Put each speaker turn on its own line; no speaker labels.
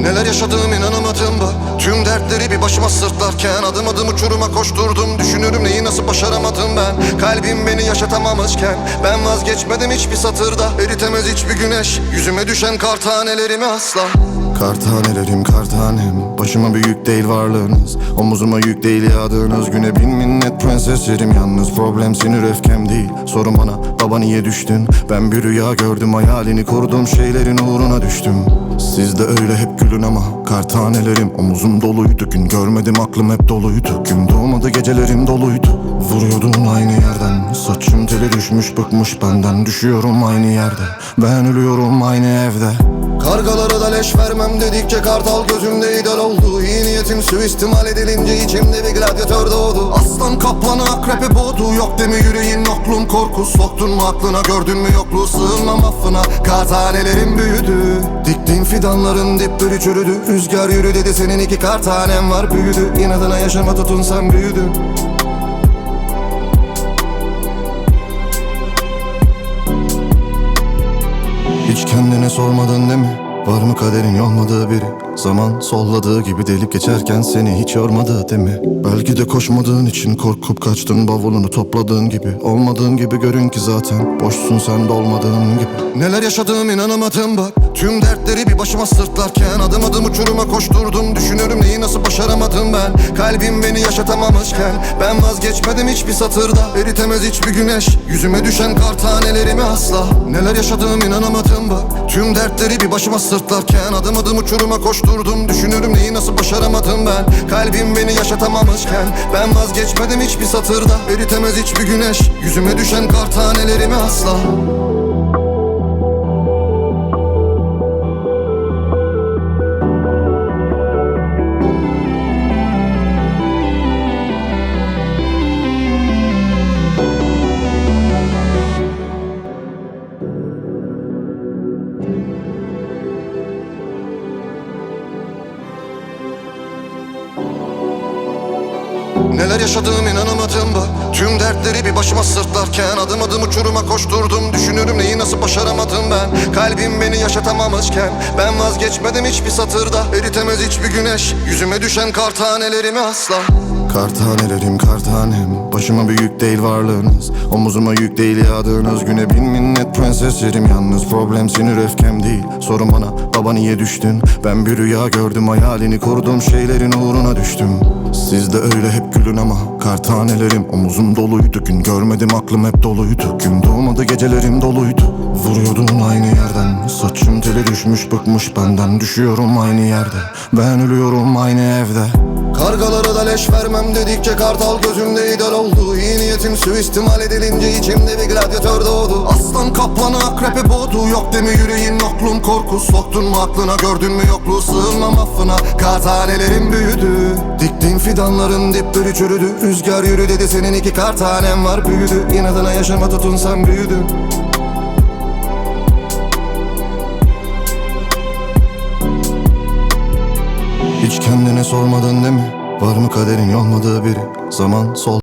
Neler yaşadığım inanamadım bak. Tüm dertleri bir başıma sırtlarken Adım adım uçuruma koşturdum. Düşünürüm neyi nasıl başaramadım ben. Kalbim beni yaşatamamışken Ben vazgeçmedim hiçbir satırda. Eritemez hiçbir güneş Yüzüme düşen kar tanelerimi asla Kar tanelerim kar tanem Başıma bir yük değil varlığınız. Omuzuma yük değil yağdığınız. Güne Bin minnet prenseslerim yalnız. Problem sinir öfkem değil. Sorun bana baba niye düştün. Ben bir rüya gördüm hayalini kurdum Şeylerin uğruna düştüm. Siz de öyle hep gülün ama Kar tanelerim omuzum doluydu. Gün görmedim aklım hep doluydu. Gün doğmadı gecelerim doluydu. Vuruyordun aynı yerden Saçım teli düşmüş bıkmış benden Düşüyorum aynı yerde. Ben ölüyorum aynı evde. Kargalara da leş vermem dedikçe kartal gözümde idol oldu. İyi niyetim suistimal edilince içimde bir gladyatör doğdu. Aslan kaplanı akrepi boğdu. Yok demi yüreğin oklum korku Soktun mu aklına gördün mü yokluğu? Sığınmam affına. Kar tanelerim büyüdü. Diktiğin fidanların dipleri çürüdü. Rüzgar yürü dedi senin iki kar tanem var büyüdü. İnadına yaşama tutun sen büyüdün sormadın değil mi? Var mı kaderin olmadığı biri? Zaman solladığı gibi delip geçerken seni hiç yormadı değil mi? Belki de koşmadığın için korkup kaçtın bavulunu topladığın gibi. Olmadığın gibi görün ki zaten boşsun sen de olmadığın gibi. Neler yaşadığım inanamadım bak. Tüm dertleri bir başıma sırtlarken Adım adım uçuruma koşturdum. Düşünürüm neyi nasıl başaramadım ben. Kalbim beni yaşatamamışken Ben vazgeçmedim hiçbir satırda. Eritemez hiçbir güneş. Yüzüme düşen kar tanelerimi asla. Neler yaşadığım inanamadım bak. Tüm dertleri bir başıma sırtlarken Adım adım uçuruma koşturdum. Düşünürüm neyi nasıl başaramadım ben. Kalbim beni yaşatamamışken Ben vazgeçmedim hiçbir satırda. Eritemez hiçbir güneş Yüzüme düşen kar tanelerimi asla Neler yaşadığım inanamadım bak Tüm dertleri bir başıma sırtlarken Adım adım uçuruma koşturdum. Düşünürüm neyi nasıl başaramadım ben. Kalbim beni yaşatamamışken Ben vazgeçmedim hiçbir satırda. Eritemez hiçbir güneş. Yüzüme düşen kar tanelerimi asla Kar tanelerim kar tanem Başıma bir yük değil varlığınız. Omuzuma yük değil yağdığınız. Güne Bin minnet prenseslerim. Yalnız Problem sinir öfkem değil. Sorun bana baba niye düştün? Ben bir rüya gördüm hayalini kurdum. Şeylerin uğruna düştüm. Siz de öyle hep gülün ama Kar tanelerim omuzum doluydu Gün görmedim aklım hep doluydu. Gün doğmadı gecelerim doluydu. Vuruyordun aynı yerden. Saçım teli düşmüş bıkmış benden. Düşüyorum aynı yerde. Ben ölüyorum aynı evde Kargalara da leş vermem dedikçe kartal gözümde idol oldu. İyi niyetim suistimal edilince içimde bir gladyatör doğdu. Aslan kaplanı akrepi boğdu. Yok demi yüreğin oklum korku? Soktun mu aklına gördün mü yokluğu? Sığınmam affına. Kar tanelerim büyüdü. Diktiğin fidanların dipleri çürüdü. Rüzgar yürü dedi senin iki kar tanem var. Büyüdü. İnadına yaşama tutun sen Hiç kendine sormadın değil mi? Var mı kaderin olmadığı biri? Zaman sol